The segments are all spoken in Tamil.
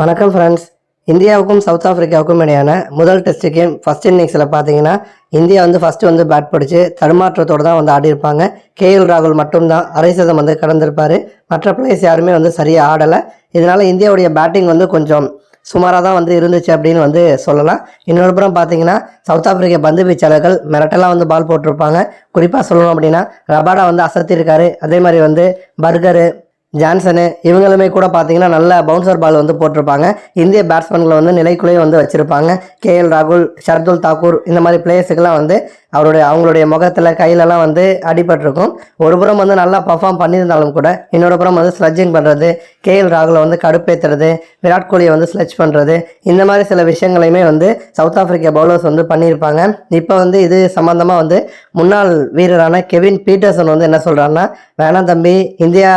வணக்கம் ஃப்ரெண்ட்ஸ் இந்தியாவுக்கும் சவுத் ஆஃப்ரிக்காவுக்கும் இடையான முதல் டெஸ்ட் கேம் ஃபர்ஸ்ட் இன்னிங்ஸில் பார்த்தீங்கன்னா இந்தியா வந்து ஃபஸ்ட்டு வந்து பேட் பிடிச்சி. தடுமாற்றத்தோடு தான் வந்து ஆடியிருப்பாங்க கேஎல் ராகுல் மட்டும்தான். அரை சதம் வந்து கடந்திருப்பார். மற்ற பிளேயர்ஸ் யாருமே வந்து சரியாக ஆடலை. இதனால் இந்தியாவுடைய பேட்டிங் வந்து கொஞ்சம் சுமாராக தான் வந்து இருந்துச்சு அப்படின்னு வந்து சொல்லலாம். இன்னொரு புறம் பார்த்தீங்கன்னா சவுத் ஆப்பிரிக்க பந்து வீச்சாளர்கள் மிரட்டெல்லாம் வந்து பால் போட்டிருப்பாங்க. குறிப்பாக சொல்லணும் அப்படின்னா ரபாடா வந்து அசத்திருக்காரு. அதே மாதிரி வந்து பர்கரு ஜான்சனு இவங்களுமே கூட பார்த்தீங்கன்னா நல்ல பவுன்சர் பால் வந்து போட்டிருப்பாங்க. இந்திய பேட்ஸ்மேன்களை வந்து நிலைக்குள்ளேயே வந்து வச்சுருப்பாங்க. கேஎல் ராகுல் ஷர்துல் தாக்கூர் இந்த மாதிரி பிளேயர்ஸுக்கெல்லாம் வந்து அவருடைய அவங்களுடைய முகத்தில் கையிலலாம் வந்து அடிபட்டிருக்கும். ஒரு புறம் வந்து நல்லா பர்ஃபார்ம் பண்ணியிருந்தாலும் கூட இன்னொரு புறம் வந்து ஸ்லட்ஜிங் பண்ணுறது கேஎல் ராகுலை வந்து கடுப்பேற்றுறது விராட் கோலியை வந்து ஸ்லட்ச் பண்ணுறது இந்த மாதிரி சில விஷயங்களையுமே வந்து சவுத் ஆஃப்ரிக்கா பவுலர்ஸ் வந்து பண்ணியிருப்பாங்க. இப்போ வந்து இது சம்மந்தமாக வந்து முன்னாள் வீரரான கெவின் பீட்டர்சன் வந்து என்ன சொல்கிறாருன்னா வேணாம் தம்பி இந்தியா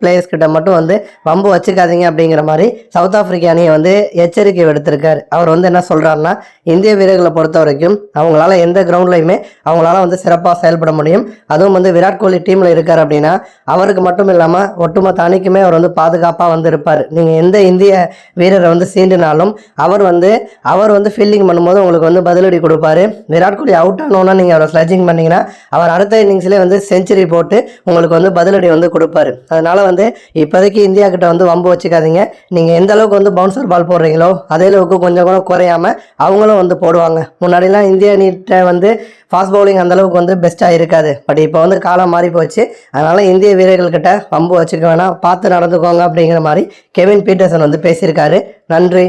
பிளேயர்ஸ் கிட்ட மட்டும் வந்து வம்பு வச்சுக்காதீங்க அப்படிங்கிற மாதிரி சவுத் ஆஃப்ரிக்கா அணியை வந்து எச்சரிக்கை விடுத்திருக்காரு. அவர் வந்து என்ன சொல்கிறாருன்னா இந்திய வீரர்களை பொறுத்த வரைக்கும் அவங்களால எந்த கிரவுண்ட்லையுமே அவங்களால வந்து சிறப்பாக செயல்பட முடியும். அதுவும் வந்து விராட் கோலி டீமில் இருக்கார் அப்படின்னா அவருக்கு மட்டும் இல்லாமல் ஒட்டுமொத்த அணிக்குமே அவர் வந்து பாதுகாப்பாக வந்து இருப்பார். நீங்கள் எந்த இந்திய வீரரை வந்து சீண்டினாலும் அவர் வந்து அவர் வந்து ஃபீல்டிங் பண்ணும்போது உங்களுக்கு வந்து பதிலடி கொடுப்பாரு. விராட் கோலி அவுட் ஆனோன்னா நீங்கள் அவரை ஸ்லட்ஜிங் பண்ணிங்கன்னா அவர் அடுத்த இன்னிங்ஸ்லேயே வந்து செஞ்சுரி போட்டு உங்களுக்கு வந்து பதிலடி வந்து கொடுப்பாரு. அதனால் வந்து இப்போதைக்கு இந்தியா கிட்ட வந்து வம்பு வச்சுக்காதீங்க. நீங்கள் எந்த அளவுக்கு வந்து பவுன்சர் பால் போடுறீங்களோ அதே அளவுக்கு கொஞ்சம் கூட குறையாம அவங்களும் வந்து போடுவாங்க. முன்னாடிலாம் இந்திய அணிகிட்ட வந்து ஃபாஸ்ட் பவுலிங் அந்த அளவுக்கு வந்து பெஸ்ட்டாக இருக்காது. பட் இப்போ வந்து காலம் மாறி போச்சு. அதனால் இந்திய வீரர்கள்கிட்ட வம்பு வச்சுக்க வேணாம். பார்த்து நடந்துக்கோங்க அப்படிங்கிற மாதிரி கெவின் பீட்டர்சன் வந்து பேசியிருக்காரு. நன்றி.